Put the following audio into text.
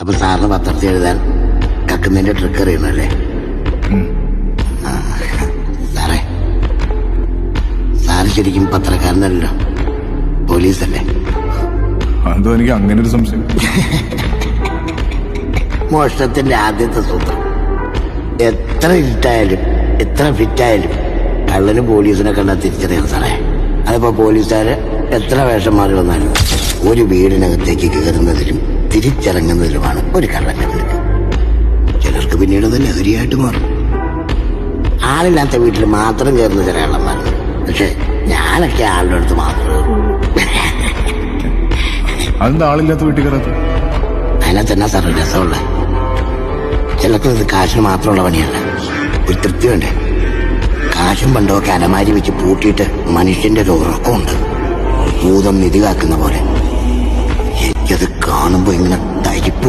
അപ്പൊ സാറിന് പത്രത്തിൽ എഴുതാൻ കക്കുന്നതിന്റെ ട്രിക്ക് അറിയണല്ലേ? സാറേ സാറ് ശരിക്കും പത്രക്കാരനല്ലോ പോലീസല്ലേ? അതോ എനിക്ക് അങ്ങനെ ഒരു സംശയം. മോഷണത്തിന്റെ ആദ്യത്തെ സൂത്രം. എത്ര ഇരുട്ടായാലും എത്ര ഫിറ്റായാലും കള്ളന് പോലീസിനെ കണ്ടാൽ തിരിച്ചറിയാം സാറേ. അതിപ്പോ പോലീസുകാര് എത്ര വേഷം മാറി വന്നാലും ഒരു വീടിനകത്തേക്ക് കയറുന്നതിലും തിരിച്ചിറങ്ങുന്നതിലുമാണ് ഒരു കള്ളന്റെ മിടുക്ക് ചിലർക്ക് പിന്നീട് അത് ലഹരിയായിട്ട് മാറും. ആളില്ലാത്ത വീട്ടിൽ മാത്രം ചേർന്ന് ചില കള്ളന്മാരുണ്ട് പക്ഷെ ഞാനൊക്കെ ആളുടെ അടുത്ത് മാത്രമേ. അതെന്താ ആളില്ലാത്ത വീട്ടിൽ കയറാത്ത അതിനകത്ത് തന്നെ സാറേ രസമുള്ള. ചിലർക്ക് ഇത് കാശിന് മാത്രമുള്ള പണിയല്ല. ഒരു തൃപ്തി വേണ്ടേ കാശും പണ്ടൊക്കെ അലമാരി വെച്ച് പൂട്ടിയിട്ട് മനുഷ്യന്റെ ഒരു ഉറക്കമുണ്ട്. ഭൂതം നിധി കാക്കുന്ന പോലെ. എനിക്കത് Onu bu emlakta ekip bu